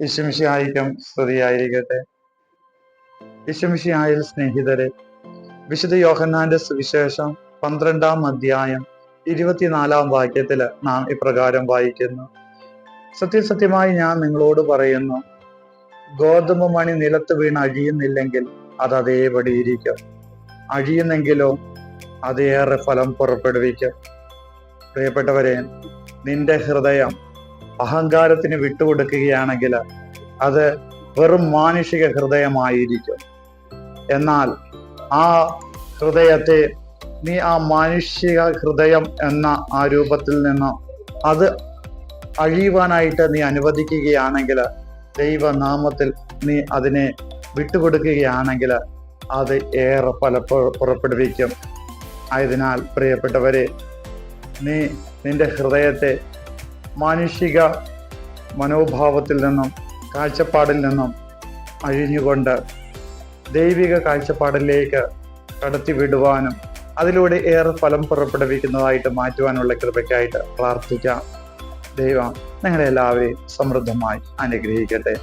വിശംശിയായിരിക്കും സ്തുതിയായിരിക്കട്ടെ. ഇശംശിയായ സ്നേഹിതരെ വിശുദ്ധ യോഹന്നാന്റെ സുവിശേഷം പന്ത്രണ്ടാം അധ്യായം ഇരുപത്തിനാലാം വാക്യത്തിൽ നാം ഇപ്രകാരം വായിക്കുന്നു. സത്യസത്യമായി ഞാൻ നിങ്ങളോട് പറയുന്നു ഗോതമ്പ് മണി നിലത്ത് വീണ് അഴിയുന്നില്ലെങ്കിൽ അത് അതേപടി ഇരിക്കും. അഴിയുന്നെങ്കിലോ അതേറെ ഫലം പുറപ്പെടുവിക്കും. പ്രിയപ്പെട്ടവരെ നിന്റെ ഹൃദയം അഹങ്കാരത്തിന് വിട്ടുകൊടുക്കുകയാണെങ്കിൽ അത് വെറും മാനുഷിക ഹൃദയമായിരിക്കും. എന്നാൽ ആ ഹൃദയത്തെ നീ ആ മാനുഷിക ഹൃദയം എന്ന ആ രൂപത്തിൽ നിന്ന് അത് അഴിയുവാനായിട്ട് നീ അനുവദിക്കുകയാണെങ്കിൽ ദൈവനാമത്തിൽ നീ അതിനെ വിട്ടുകൊടുക്കുകയാണെങ്കിൽ അത് ഏറെ പലപ്പോഴും പുറപ്പെടുവിക്കും. ആയതിനാൽ പ്രിയപ്പെട്ടവരെ നീ നിന്റെ ഹൃദയത്തെ മാനുഷിക മനോഭാവത്തിൽ നിന്നും കാഴ്ചപ്പാടിൽ നിന്നും അഴിഞ്ഞുകൊണ്ട് ദൈവിക കാഴ്ചപ്പാടിലേക്ക് കടത്തിവിടുവാനും അതിലൂടെ ഏറെ ഫലം പുറപ്പെടുവിക്കുന്നതായിട്ട് മാറ്റുവാനുള്ള കൃപയ്ക്കായിട്ട് പ്രാർത്ഥിക്കാം. ദൈവം നിങ്ങളെല്ലാവരെയും സമൃദ്ധമായി അനുഗ്രഹിക്കട്ടെ.